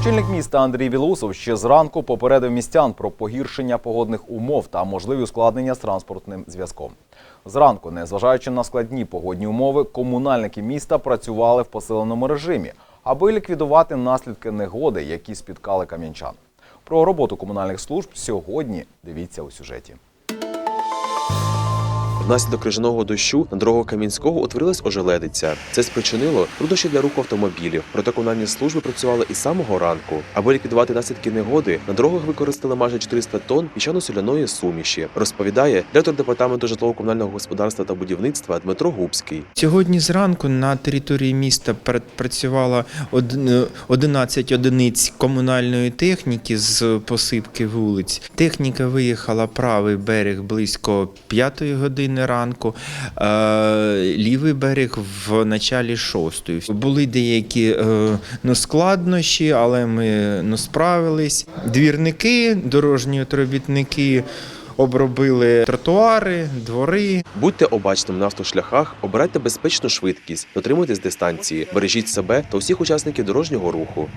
Очільник міста Андрій Вілусов ще зранку попередив містян про погіршення погодних умов та можливі ускладнення з транспортним зв'язком. Зранку, незважаючи на складні погодні умови, комунальники міста працювали в посиленому режимі, аби ліквідувати наслідки негоди, які спіткали кам'янчан. Про роботу комунальних служб сьогодні дивіться у сюжеті. Внаслідок крижаного дощу на дорогу Кам'янського утворилась ожеледиця. Це спричинило труднощі для руху автомобілів. Проте комунальні служби працювали із самого ранку. Аби ліквідувати наслідки негоди, на дорогах використали майже 400 тонн піщано-соляної суміші. Розповідає директор департаменту житлово-комунального господарства та будівництва Дмитро Губський. Сьогодні зранку на території міста пр- працювало е, 11 одиниць комунальної техніки з посипки вулиць. Техніка виїхала правий берег близько 5 години ранку, е, лівий берег в началі 6. Були деякі е, ну, складнощі, але ми ну, справились. Двірники, дорожні робітники обробили тротуари, двори. Будьте обачними на автошляхах, обирайте безпечну швидкість, дотримуйтесь дистанції, бережіть себе та усіх учасників дорожнього руху.